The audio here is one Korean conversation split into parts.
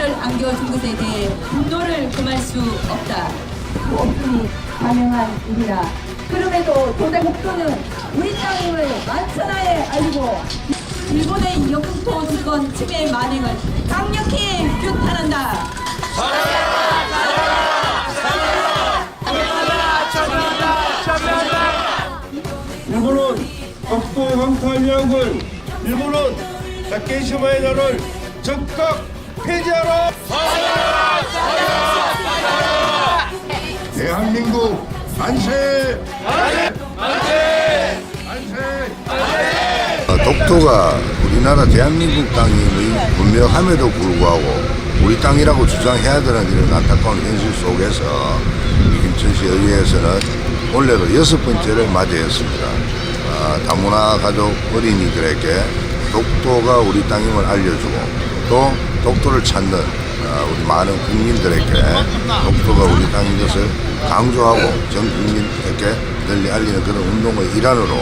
역사를 안겨준 것에 대해 분노를 금할 수 없다. 없으니 가능한 일이라. 그럼에도 도대 목표는 우리 땅임을 만천하에 알리고 일본의 영토 주권 침해 만행을 강력히 규탄한다. 일본은 독도 강탈량을 일본은 다케시마의 나를 적극 폐지하라. 대한민국 만세! 어, 독도가 우리나라 대한민국 땅임의 분명함에도 불구하고 우리 땅이라고 주장해야 되는 이런 안타까운 현실 속에서 이 김천시 의회에서는 올해로 여섯 번째를 맞이했습니다. 아, 다문화 가족 어린이들에게 독도가 우리 땅임을 알려주고 또 독도를 찾는 아, 우리 많은 국민들에게 독도가 우리 땅인 것을 강조하고 전 국민에게 널리 알리는 그런 운동의 일환으로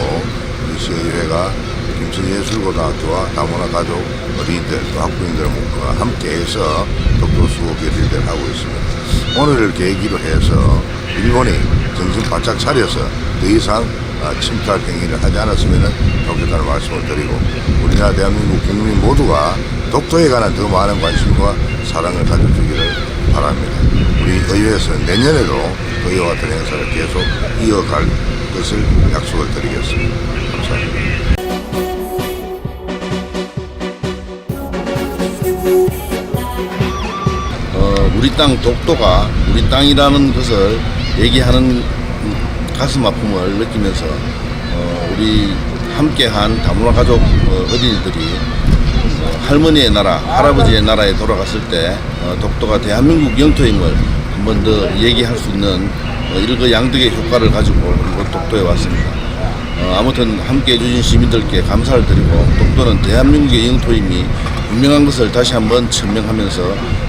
우리 시의회가 김천예술고등학교와 다문화 가족 어린이들 또 학부모님들과 함께해서 독도 수호 결의를 하고 있습니다. 오늘을 계기로 해서 일본이 정신 바짝 차려서 더 이상 아, 침탈 행위를 하지 않았으면 좋겠다는 말씀을 드리고 우리나라 대한민국 국민 모두가 독도에 관한 더 많은 관심과 사랑을 가져주기를 바랍니다. 우리 의회에서는 내년에도 그 이와 같은 행사를 계속 이어갈 것을 약속을 드리겠습니다. 감사합니다. 어, 우리 땅 독도가 우리 땅이라는 것을 얘기하는 가슴 아픔을 느끼면서 어, 우리 함께한 다문화 가족 어, 어린이들이 어, 할머니의 나라, 할아버지의 나라에 돌아갔을 때 어, 독도가 대한민국 영토임을 한 번 더 얘기할 수 있는 어, 일거양득의 효과를 가지고 독도에 왔습니다. 어, 아무튼 함께 해주신 시민들께 감사를 드리고 독도는 대한민국의 영토임이 분명한 것을 다시 한번 천명하면서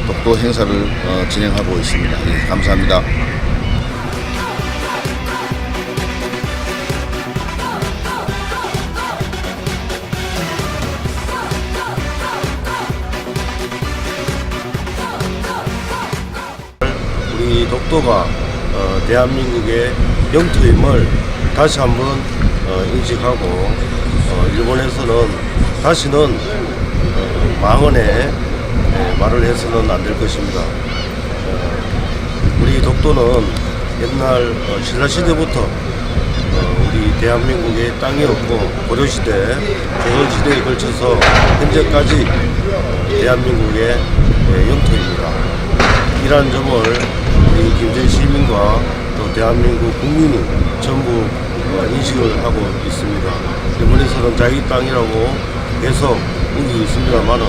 독도 행사를 어, 진행하고 있습니다. 예, 감사합니다. 독도가 어, 대한민국의 영토임을 다시 한번 어, 인식하고 어, 일본에서는 다시는 어, 망언에 예, 말을 해서는 안 될 것입니다. 어, 우리 독도는 옛날 어, 신라시대부터 어, 우리 대한민국의 땅이었고 고려시대, 조선시대에 걸쳐서 현재까지 어, 대한민국의 예, 영토입니다. 이러한 점을 우리 김전 시민과 또 대한민국 국민이 전부 어, 인식을 하고 있습니다. 일본에서는 자기 땅이라고 해서 우기고 있습니다만은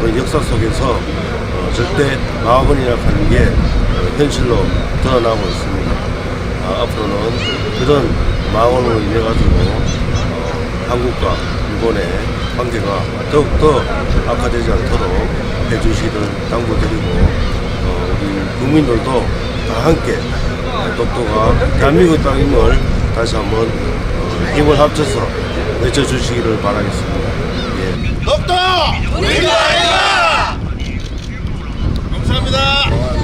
그 역사 속에서 어, 절대 마원이라 하는 게 어, 현실로 드러나고 있습니다. 아, 앞으로는 그런 마원으로 인해 가지고 어, 한국과 일본의 관계가 더욱더 악화되지 않도록 해주시기를 당부드리고 어, 우리 국민들도 다 함께 똑똑한 대한민국 땅임을 다시 한번 어, 힘을 합쳐서 외쳐주시기를 바라겠습니다. 예. 똑똑! 우리가 아이가! 감사합니다.